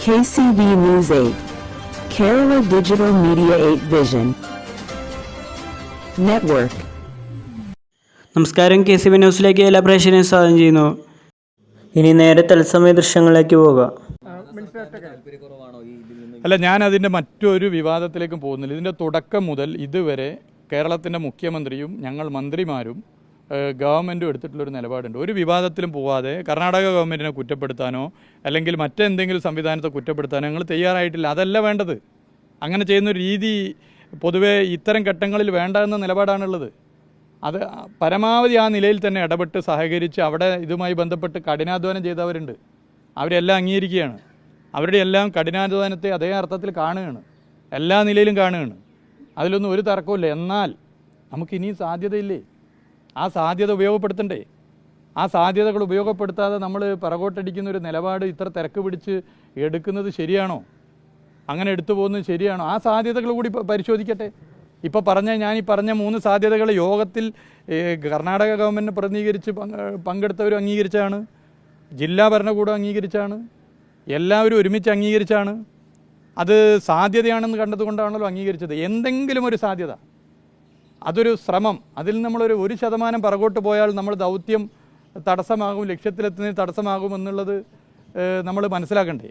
KCV News 8. Kerala Digital Media 8 Vision. Network. നമസ്കാരം K C V ന്യൂസിലേക്ക് എല്ലാ പ്രേക്ഷകരെയും സ്വാഗതം ചെയ്യുന്നു ഇനി നേരെ തത്സമയ ദൃശ്യങ്ങളിലേക്ക് പോകാം അല്ല ഞാൻ അതിന്റെ മറ്റൊരു വിവാദത്തിലേക്കും പോകുന്നില്ല ഇതിന്റെ തുടക്കം മുതൽ ഇതുവരെ കേരളത്തിന്റെ മുഖ്യമന്ത്രിയും ഞങ്ങൾ മന്ത്രിമാരും ഗവൺമെന്റും എടുത്തിട്ടുള്ളൊരു നിലപാടുണ്ട്. ഒരു വിവാദത്തിലും പോവാതെ കർണാടക ഗവൺമെന്റിനെ കുറ്റപ്പെടുത്താനോ അല്ലെങ്കിൽ മറ്റെന്തെങ്കിലും സംവിധാനത്തെ കുറ്റപ്പെടുത്താനോ ഞങ്ങൾ തയ്യാറായിട്ടില്ല. അതല്ല വേണ്ടത്. അങ്ങനെ ചെയ്യുന്ന രീതി പൊതുവേ ഇത്തരം ഘട്ടങ്ങളിൽ വേണ്ട എന്ന നിലപാടാണുള്ളത്. അത് പരമാവധി ആ നിലയിൽ തന്നെ ഇടപെട്ട് സഹകരിച്ച് അവിടെ ഇതുമായി ബന്ധപ്പെട്ട് കഠിനാധ്വാനം ചെയ്തവരുണ്ട്. അവരെല്ലാം അംഗീകരിക്കുകയാണ്. അവരുടെ എല്ലാം കഠിനാധ്വാനത്തെ അതേ അർത്ഥത്തിൽ കാണുകയാണ്. എല്ലാ നിലയിലും കാണുകയാണ്. അതിലൊന്നും ഒരു തർക്കമില്ല എന്നാൽ നമുക്കിനിയും സാധ്യതയില്ലേ? ആ സാധ്യത ഉപയോഗപ്പെടുത്തണ്ടേ? ആ സാധ്യതകൾ ഉപയോഗപ്പെടുത്താതെ നമ്മൾ പിറകോട്ടടിക്കുന്ന ഒരു നിലപാട് ഇത്ര തിരക്ക് പിടിച്ച് എടുക്കുന്നത് ശരിയാണോ? അങ്ങനെ എടുത്തു പോകുന്നത് ശരിയാണോ? ആ സാധ്യതകൾ കൂടി പരിശോധിക്കട്ടെ. ഇപ്പോൾ പറഞ്ഞ ഞാൻ ഈ പറഞ്ഞ മൂന്ന് സാധ്യതകൾ യോഗത്തിൽ കർണാടക ഗവൺമെന്റ് പ്രതിനിധീകരിച്ച് പങ്ക് പങ്കെടുത്തവരും അംഗീകരിച്ചാണ്. ജില്ലാ ഭരണകൂടം അംഗീകരിച്ചാണ്. എല്ലാവരും ഒരുമിച്ച് അംഗീകരിച്ചാണ്. അത് സാധ്യതയാണെന്ന് കണ്ടതുകൊണ്ടാണല്ലോ അംഗീകരിച്ചത്. എന്തെങ്കിലും ഒരു സാധ്യത. അതൊരു ശ്രമം. അതിൽ നമ്മളൊരു ഒരു ശതമാനം പിറകോട്ട് പോയാൽ നമ്മൾ ദൗത്യം തടസ്സമാകും ലക്ഷ്യത്തിലെത്തുന്നതിന് തടസ്സമാകും എന്നുള്ളത് നമ്മൾ മനസ്സിലാക്കണ്ടേ